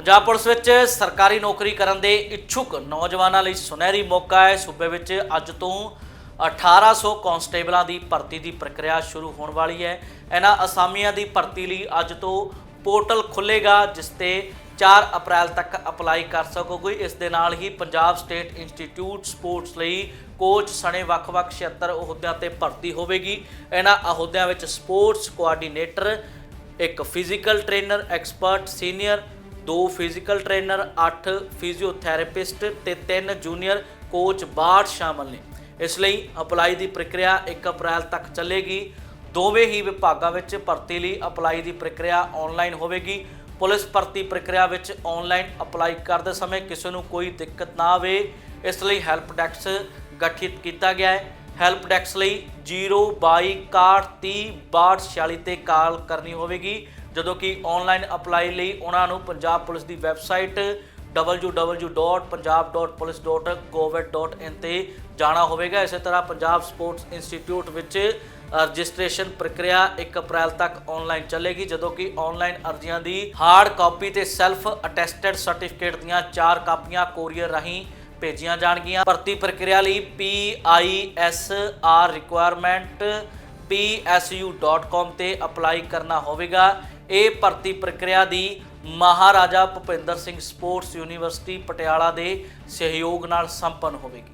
Punjab police ਵਿੱਚ ਸਰਕਾਰੀ ਨੌਕਰੀ ਕਰਨ ਦੇ ਇੱਛੁਕ ਨੌਜਵਾਨਾਂ ਲਈ ਸੁਨਹਿਰੀ ਮੌਕਾ ਹੈ। ਸੂਬੇ ਵਿੱਚ ਅੱਜ ਤੋਂ 1800 ਕਾਂਸਟੇਬਲਾਂ ਦੀ ਭਰਤੀ ਦੀ ਪ੍ਰਕਿਰਿਆ ਸ਼ੁਰੂ ਹੋਣ ਵਾਲੀ ਹੈ। ਇਹਨਾਂ ਅਸਾਮੀਆਂ ਦੀ ਭਰਤੀ ਲਈ ਅੱਜ ਤੋਂ ਪੋਰਟਲ ਖੁੱਲੇਗਾ ਜਿਸ ਤੇ 4 ਅਪ੍ਰੈਲ ਤੱਕ ਅਪਲਾਈ ਕਰ ਸਕੋਗੇ। ਇਸ ਦੇ ਨਾਲ ਹੀ ਪੰਜਾਬ ਸਟੇਟ ਇੰਸਟੀਚਿਊਟ ਸਪੋਰਟਸ ਲਈ ਕੋਚ ਸਣੇ ਵੱਖ-ਵੱਖ 76 ਅਹੁਦਿਆਂ ਤੇ ਭਰਤੀ ਹੋਵੇਗੀ। ਇਹਨਾਂ ਅਹੁਦਿਆਂ ਵਿੱਚ ਸਪੋਰਟਸ ਕੋਆਰਡੀਨੇਟਰ, ਇੱਕ ਫਿਜ਼ੀਕਲ ਟ੍ਰੇਨਰ, ਐਕਸਪਰਟ, ਸੀਨੀਅਰ ਦੋ ਫਿਜ਼ੀਕਲ ਟ੍ਰੇਨਰ 8 ਫਿਜ਼ੀਓਥੈਰੇਪਿਸਟ ਤੇ 3 ਜੂਨੀਅਰ ਕੋਚ ਬਾਹਰ ਸ਼ਾਮਲ ਨੇ। ਇਸ ਲਈ ਅਪਲਾਈ ਦੀ ਪ੍ਰਕਿਰਿਆ 1 ਅਪ੍ਰੈਲ ਤੱਕ ਚੱਲੇਗੀ। ਦੋਵੇਂ ਹੀ ਵਿਭਾਗਾਂ ਵਿੱਚ ਭਰਤੀ ਲਈ ਅਪਲਾਈ ਦੀ ਪ੍ਰਕਿਰਿਆ ਆਨਲਾਈਨ ਹੋਵੇਗੀ। ਪੁਲਿਸ ਭਰਤੀ ਪ੍ਰਕਿਰਿਆ ਵਿੱਚ ਆਨਲਾਈਨ ਅਪਲਾਈ ਕਰਦੇ ਸਮੇਂ ਕਿਸੇ ਨੂੰ ਕੋਈ ਦਿੱਕਤ ਨਾ ਆਵੇ। ਇਸ ਲਈ ਹੈਲਪ ਡੈਸਕ ਗਠਿਤ ਕੀਤਾ ਗਿਆ ਹੈ। ਹੈਲਪ ਡੈਸਕ ਲਈ 02261306246 ਤੇ ਕਾਲ ਕਰਨੀ ਹੋਵੇਗੀ। ਜਦੋਂ ਕਿ ਆਨਲਾਈਨ ਅਪਲਾਈ ਲਈ ਉਹਨਾਂ ਨੂੰ ਪੰਜਾਬ ਪੁਲਿਸ ਦੀ ਵੈਬਸਾਈਟ www.punjab.police.gov.in ਤੇ ਜਾਣਾ ਹੋਵੇਗਾ। ਇਸੇ ਤਰ੍ਹਾਂ ਪੰਜਾਬ ਸਪੋਰਟਸ ਇੰਸਟੀਚਿਊਟ ਵਿੱਚ ਰਜਿਸਟ੍ਰੇਸ਼ਨ ਪ੍ਰਕਿਰਿਆ 1 ਅਪ੍ਰੈਲ ਤੱਕ ਆਨਲਾਈਨ ਚੱਲੇਗੀ। ਜਦੋਂ ਕਿ ਆਨਲਾਈਨ ਅਰਜ਼ੀਆਂ ਦੀ ਹਾਰਡ ਕਾਪੀ ਤੇ ਸੈਲਫ ਅਟੈਸਟਡ ਸਰਟੀਫਿਕੇਟ ਦੀਆਂ 4 ਕਾਪੀਆਂ ਕੋਰੀਅਰ ਰਾਹੀਂ ਭੇਜੀਆਂ ਜਾਣਗੀਆਂ। ਭਰਤੀ ਪ੍ਰਕਿਰਿਆ ਲਈ PISR ਰਿਕੁਆਇਰਮੈਂਟ psu.com ਤੇ ਅਪਲਾਈ ਕਰਨਾ ਹੋਵੇਗਾ। ਇਹ ਭਰਤੀ ਪ੍ਰਕਿਰਿਆ ਦੀ ਮਹਾਰਾਜਾ ਭੁਪਿੰਦਰ ਸਿੰਘ ਸਪੋਰਟਸ ਯੂਨੀਵਰਸਿਟੀ ਪਟਿਆਲਾ ਦੇ ਸਹਿਯੋਗ ਨਾਲ ਸੰਪੰਨ ਹੋਵੇਗੀ।